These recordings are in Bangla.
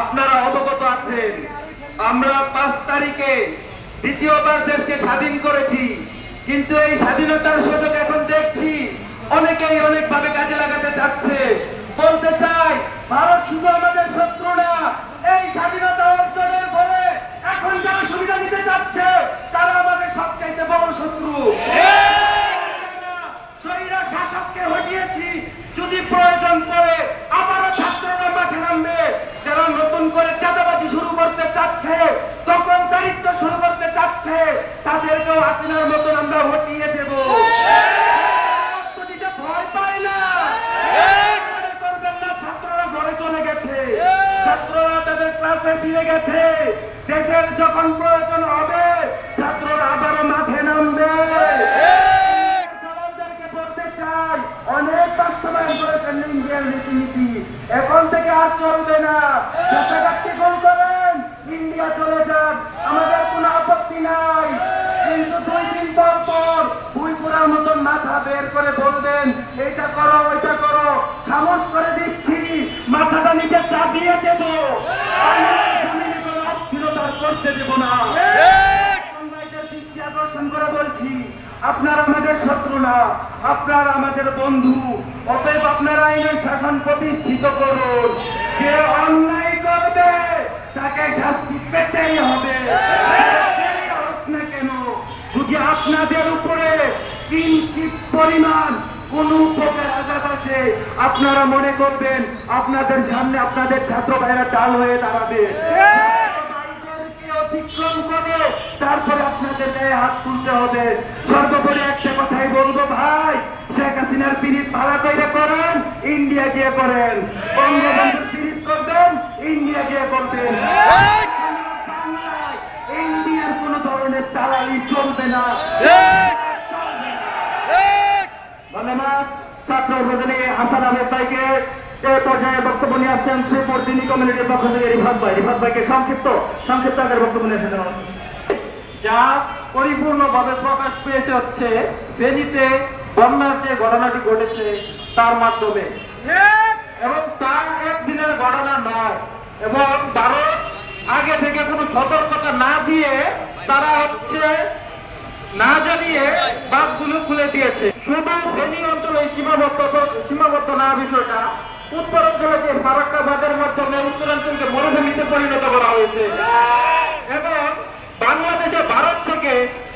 আপনারা অবগত আছেন। আমরা পাঁচ তারিখে দ্বিতীয়বার দেশকে স্বাধীন করেছি। কিন্তু এই স্বাধীনতার সুযোগ এখন দেখছি অনেকেই অনেকভাবে কাজে লাগাতে চাচ্ছে। বলতে চাই, ভারত শুধু আমাদের শত্রু না, এই স্বাধীনতা অর্জনের ফলে এখন যারা সুবিধা নিতে চাচ্ছে তারা আমাদের সবচাইতে বড় শত্রু স্বৈরা শাসককে হটিয়েছি যদি প্রয়োজন পড়ে আবারও ছাত্ররা মাঠে নামবে যারা নতুন করে চাঁদাবাজি শুরু করতে চাচ্ছে, তখন দায়িত্ব শুরু করতে চাচ্ছে, তাদেরকেও হাসিনার মতন আমরা হটিয়ে দেব। ছাত্ররা তাদের ক্লাসে ফিরে গেছে। দেশের যখন প্রয়োজন হবে, ছাত্ররা আবারও মাঠে নামবে। চলবে না। দেশাঘাতকে গোল করেন। ইন্ডিয়া চলে যান আমাদের কোনো আপত্তি নাই। কিন্তু দুই দিন পর পর দুই পুরার মতন মাথা বের করে বলবেন, এইটা করো, ওইটা করো। খামোশ করে দিচ্ছি। মাথাটা নিচে দাবিয়ে দেবো। করতে দেবো না। আপনারা আমাদের শত্রু না আপনারা আমাদের বন্ধু, অতএব আপনারা আইনের শাসন প্রতিষ্ঠিত করুন। যে অন্যায় করবে, তাকে শাস্তি পেতেই হবে। যদি আপনাদের উপরে কিঞ্চিত পরিমাণ কোন প্রকার আঘাত আসে, আপনারা মনে করবেন আপনাদের সামনে আপনাদের ছাত্র ভাইরা ডাল হয়ে দাঁড়াবে। অতিক্রম করে তারপরে আপনাদের গায়ে হাত তুলতে হবে। সর্বোপরি একটা কথাই বলব ভাই শেখ হাসিনার পিরিত ভাড়া করে করেন ইন্ডিয়া গিয়ে করেন বঙ্গবন্ধুর পিরিত করবেন ইন্ডিয়া গিয়ে করবেন ইন্ডিয়ার কোন ধরনের দালালি চলবে না। ধন্যবাদ। ছাত্র উপজনী হাসান আহমেদ ভাইকে এই পর্যায়ে বক্তব্য নিয়ে আসছেন শ্রীপুর দিনী কমিউনিটির পক্ষ থেকে রিভাত ভাই। রিভাত ভাইকে সংক্ষিপ্ত সংক্ষিপ্ত আকারে বক্তব্য নিয়ে এসেছেন যা পরিপূর্ণভাবে প্রকাশ পেয়েছে হচ্ছে ফেনীতে বন্যার যে ঘটনাটি ঘটেছে তার মাধ্যমে। এবং তা একদিনের ঘটনা নয়। এবং ভারত আগে থেকে কোনো সতর্কতা না দিয়ে তারা হচ্ছে না জানিয়ে বাঁধগুলো খুলে দিয়েছে। শুধু ফেনী অঞ্চলে সীমাবদ্ধ সীমাবদ্ধ না বিষয়টা, উত্তর অঞ্চলে যে ফারাক্কা বাঁধের মাধ্যমে উত্তরাঞ্চলকে মরুভূমিতে পরিণত করা হয়েছে এবং বাংলাদেশে ভারত থেকে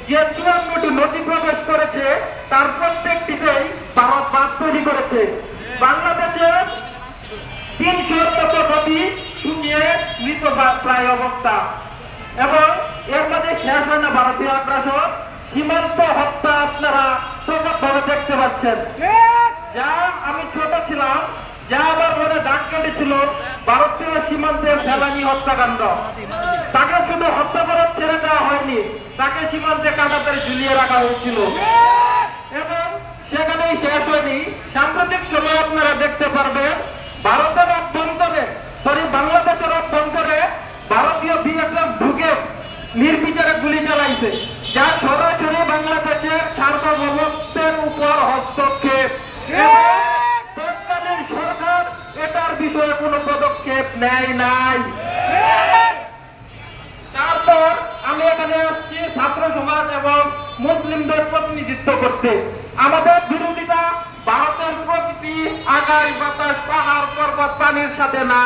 যে চুয়ান্নটি নদী প্রবেশ করেছে, তার প্রত্যেকটিতেই ভারত বাঁধ তৈরি করেছে। বাংলাদেশের তিনশো নদী শুকিয়ে মৃত প্রায় অবস্থা। এবং এর শেষ হয় না ভারতীয় সীমান্ত হত্যা আপনারা প্রকটভাবে দেখতে পাচ্ছেন। যা আমি ছোট ছিলাম, যা আমার মনে দাগ কেটেছিল, ভারতীয় সীমান্তের ফেলানি হত্যাকাণ্ড। তাকে শুধু হত্যা তাকে সীমান্তে কাটাতারে ঝুলিয়ে রাখা হয়েছিল। এবং সেখানেই শেষ হয়নি। সাম্প্রতিক সময় আপনারা দেখতে পারবেন, ভারতের অভ্যন্তরে সরি বাংলাদেশের অভ্যন্তরে ভারতীয় বিএসএফ ঢুকে নির্বিচারে গুলি চালাইছে, যা সরাসরি বাংলাদেশের সার্বভৌমত্বের উপর হস্তক্ষেপ। তৎকালীন সরকার এটার বিষয়ে কোনো পদক্ষেপ নেয় নাই। তারপর এখানে আসছি ছাত্র সমাজ এবং মুসলিমদের প্রতিনিধিত্ব করতে। আমাদের বিরোধিতা ভারতের প্রকৃতি, আকাশ, বাতাস, পাহাড়, পর্বত, পানির সাথে না।